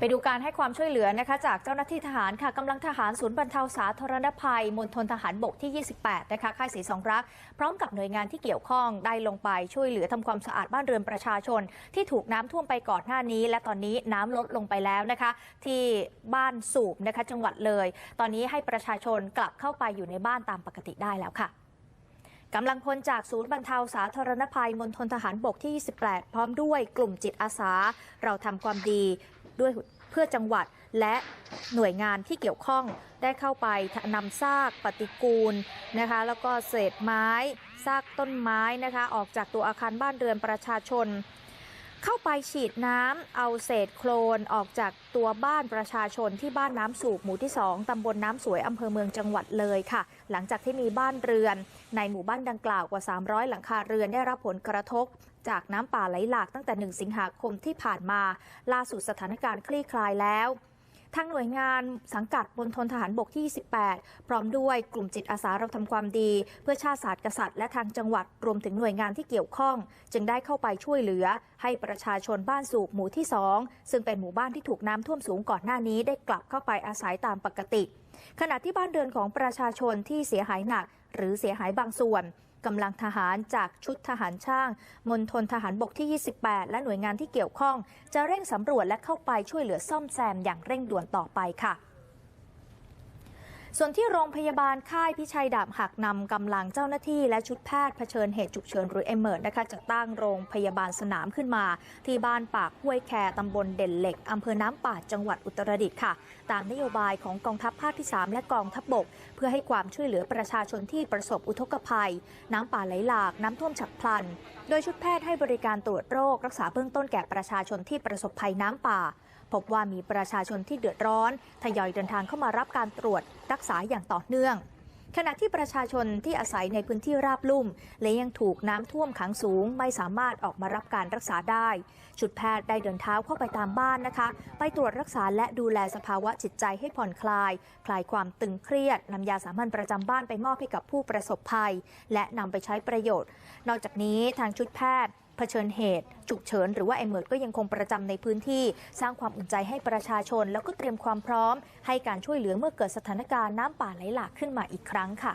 ไปดูการให้ความช่วยเหลือนะคะจากเจ้าหน้าที่ทหารค่ะกำลังทหารศูนย์บรรเทาสาธารณภัยมณฑลทหารบกที่ 28 นะคะค่ายศรีสองรัก พร้อมกับหน่วยงานที่เกี่ยวข้องได้ลงไปช่วยเหลือทำความสะอาดบ้านเรือนประชาชน ที่ถูกน้ำท่วมไปก่อนหน้านี้ และตอนนี้น้ำลดลงไปแล้วนะคะ ที่บ้านสูบนะคะจังหวัดเลย ตอนนี้ให้ประชาชนกลับเข้าไปอยู่ในบ้านตามปกติได้แล้วค่ะ กำลังพลจากศูนย์บรรเทาสาธารณภัยมณฑลทหารบกที่ 28 พร้อมด้วยกลุ่มจิตอาสา เราทำความดีด้วยเพื่อจังหวัดและหน่วยงานที่เกี่ยวข้องได้เข้าไปนำซากปฏิกูลนะคะ แล้วก็เศษไม้ ซากต้นไม้นะคะ ออกจากตัวอาคารบ้านเรือนประชาชน เข้าไปฉีดน้ำเอาเศษโคลนออกจากตัวบ้านประชาชนที่บ้านน้ำสูบหมู่ที่ 2 ตำบลน้ำสวยอำเภอเมืองจังหวัดเลยค่ะ หลังจากที่มีบ้านเรือน ในหมู่บ้านดังกล่าวกว่า 300 หลังคาเรือนได้รับผลกระทบ จากน้ำป่าไหลหลากตั้งแต่ 1 สิงหาคมที่ผ่านมา ล่าสุดสถานการณ์คลี่คลายแล้ว ทางหน่วยงานสังกัดบนทนทหารบกที่ 28 พร้อมด้วยกลุ่มจิตอาสาเราทำความดี เพื่อชาติศาสตร์กษัตริย์และทางจังหวัดรวมถึงหน่วยงานที่เกี่ยวข้อง จึงได้เข้าไปช่วยเหลือ ให้ประชาชนบ้านสูบหมู่ที่ 2 ซึ่งเป็นหมู่บ้านที่ถูกน้ำท่วมสูงก่อนหน้านี้ได้กลับเข้าไปอาศัยตามปกติ ขณะที่บ้านเรือนของประชาชนที่เสียหายหนัก หรือเสียหายบางส่วน กำลังทหารจากชุดทหารช่างมณฑลทหารบกที่ 28 และหน่วยงานที่เกี่ยวข้อง จะเร่งสำรวจและเข้าไปช่วยเหลือซ่อมแซมอย่างเร่งด่วนต่อไปค่ะ ส่วนที่โรงพยาบาลค่ายพิชัยดาบหักนำกำลังเจ้าหน้าที่และชุดแพทย์เผชิญเหตุฉุกเฉินหรือเอเมอร์นะคะจะตั้งโรงพยาบาลสนามขึ้นมา ที่บ้านปากห้วยแคตำบลเด่นเหล็กอำเภอน้ำป่าจังหวัดอุตรดิตถ์ค่ะ ตามนโยบายของกองทัพภาคที่ 3 และกองทัพบบก เพื่อให้ความช่วยเหลือประชาชนที่ประสบอุทกภัย น้ำป่าไหลหลาก น้ำท่วมฉับพลัน โดยชุดแพทย์ให้บริการตรวจโรค รักษาเบื้องต้นแก่ประชาชนที่ประสบภัยน้ำป่า พบว่ามีประชาชนที่เดือดร้อนทยอยเดินทางเข้ามารับการตรวจ รักษาอย่างต่อเนื่อง ขณะที่ประชาชนที่อาศัยในพื้นที่ราบลุ่ม และยังถูกน้ำท่วมขังสูงไม่สามารถออกมารับการรักษาได้ชุดแพทย์ได้เดินเท้าเข้าไปตามบ้านนะคะ ไปตรวจรักษาและดูแลสภาวะจิตใจให้ผ่อนคลาย คลายความตึงเครียดนำยาสามัญประจำบ้านไปมอบให้กับผู้ประสบภัย และนำไปใช้ประโยชน์ นอกจากนี้ทางชุดแพทย์ เผชิญเหตุ ฉุกเฉิน หรือว่าเอเมอร์ก็ยังคงประจำในพื้นที่ สร้างความอุ่นใจให้ประชาชน แล้วก็เตรียมความพร้อม ให้การช่วยเหลือเมื่อเกิดสถานการณ์น้ำป่าไหลหลากขึ้นมาอีกครั้งค่ะ